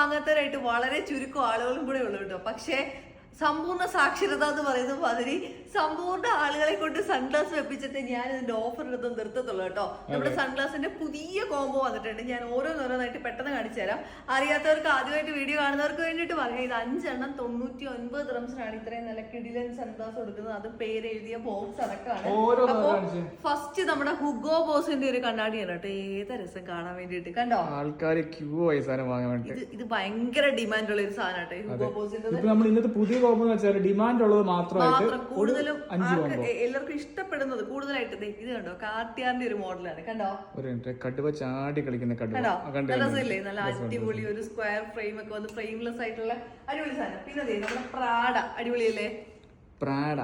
വാങ്ങാത്തവരായിട്ട് വളരെ ചുരുക്കം ആളുകളും കൂടെ ഉള്ളൂ കേട്ടോ. പക്ഷേ സമ്പൂർണ സാക്ഷരത എന്ന് പറയുന്ന മാതിരി സമ്പൂർണ ആളുകളെ കൊണ്ട് സൺഗ്ലാസ് വെപ്പിച്ചിട്ട് ഞാൻ ഇതിന്റെ ഓഫർ എടുത്ത് നിർത്തത്തുള്ളൂ കേട്ടോ. നമ്മുടെ സൺഗ്ലാസിന്റെ പുതിയ കോംബോ വന്നിട്ടുണ്ട്. ഞാൻ ഓരോന്നോരോന്നായിട്ട് പെട്ടെന്ന് കാണിച്ചു തരാം. അറിയാത്തവർക്ക് ആദ്യമായിട്ട് വീഡിയോ കാണുന്നവർക്ക് വേണ്ടിയിട്ട് പറയാം. ഇത് അഞ്ചെണ്ണം തൊണ്ണൂറ്റി ഒൻപത് റംസിനാണ് ഇത്രയും നല്ല കിടിലൻ സൺഗ്ലാസ് കൊടുക്കുന്നത് അത് പേര് എഴുതിയ ബോക്സ് അടക്കമാണ് അപ്പൊ ഫസ്റ്റ് നമ്മുടെ ഹുഗോ ബോസിന്റെ ഒരു കണ്ണാടിയാണ് കേട്ടോ. ഏത് രസം കാണാൻ വേണ്ടിയിട്ട്. കണ്ടോ? ആൾക്കാർ ക്യൂ ആയി സാധനം വാങ്ങാൻ വേണ്ടി ഇത് ഇത് ഭയങ്കര ഡിമാൻഡ് ഉള്ള ഒരു സാധനം കേട്ടോ ഹുഗോ ബോസിന്റെ നമ്മൾ ഇന്നത്തെ പുതിയ എന്ന് വെച്ചാൽ ഡിമാൻഡ് ഉള്ളത് മാത്രമായിട്ട് മാത്രം കൂടുതലും എല്ലാവർക്കും ഇഷ്ടപ്പെടുന്നത് കൂടുതലായിട്ട് ഇത് കണ്ടോ? കാർട്ടിയാറിന്റെ ഒരു മോഡലാണ് കണ്ടോ? ഒരു ചാടി കളിക്കുന്ന നല്ല അടിപൊളി ഒരു സ്ക്വയർ ഫ്രെയിം ഒക്കെ വന്ന് ഫ്രെയിംലെസ് ആയിട്ടുള്ള അടിപൊളി സാധനം. പിന്നെ ദേ നമ്മുടെ പ്രാഡ അടിപൊളിയല്ലേ? പ്രാഡ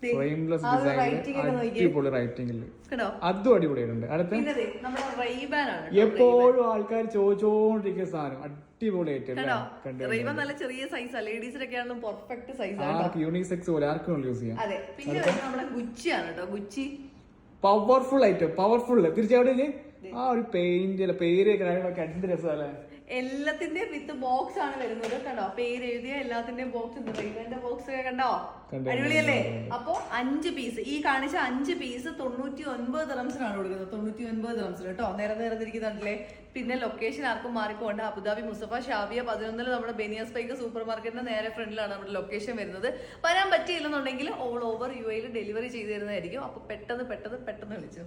ഫ്രെയിംലെസ് നോക്കിയേ. അടിപൊളി റൈറ്റിംഗിൽ അതും അടിപൊളിയായിട്ടുണ്ട്. അടുത്ത? എപ്പോഴും ആൾക്കാർ ചോദിച്ചോണ്ടിരിക്കുന്ന സാധനം. അടിപൊളിയായിട്ട് നല്ല ചെറിയ സൈസാ ലേഡീസിനൊക്കെ ആണെങ്കിലും പെർഫെക്റ്റ് സൈസാണ് യൂണിസെക്സ് പോലെ ആർക്കും യൂസ് ചെയ്യാം. അതെ. പിന്നെ വരുന്നത് നമ്മുടെ ഗുച്ചിയാണ് കേട്ടോ. ഗുച്ചി പവർഫുൾ ഐറ്റം പവർഫുൾ തീർച്ചയായിട്ടും ആ ഒരു പെയിന്റ് അല്ല പേര് കാര്യങ്ങളൊക്കെ എന്ത് രസമല്ലേ? എല്ലാത്തിന്റെ വിത്ത് ബോക്സ് ആണ് വരുന്നത്. കണ്ടോ? പേര് എഴുതിയ എല്ലാത്തിന്റെയും ബോക്സ് ഉണ്ട്. റെയ്ബാന്റെ ബോക്സ് ഒക്കെ കണ്ടോ? അടിപൊളിയല്ലേ? അപ്പൊ അഞ്ച് പീസ് ഈ കാണിച്ച അഞ്ച് പീസ് തൊണ്ണൂറ്റി ഒൻപത് റംസിനാണ് കൊടുക്കുന്നത്. തൊണ്ണൂറ്റി ഒൻപത് റംസിന് കേട്ടോ? നേരെ നേരത്തിരിക്കുന്നുണ്ടല്ലേ പിന്നെ ലൊക്കേഷൻ ആർക്കും മാറിപ്പോണ്ട് അബുദാബി മുസഫ ഷാബിയ പതിനൊന്നിൽ നമ്മുടെ ബെനിയസ് പൈക്ക് സൂപ്പർ മാർക്കറ്റിന്റെ നേരെ ഫ്രണ്ടിലാണ് നമ്മുടെ ലൊക്കേഷൻ വരുന്നത്. വരാൻ പറ്റിയില്ലെന്നുണ്ടെങ്കിൽ ഓൾ ഓവർ യു എയിൽ ഡെലിവറി ചെയ്തു തരുന്നതായിരിക്കും. അപ്പൊ പെട്ടെന്ന് പെട്ടെന്ന് പെട്ടെന്ന് വിളിച്ചു.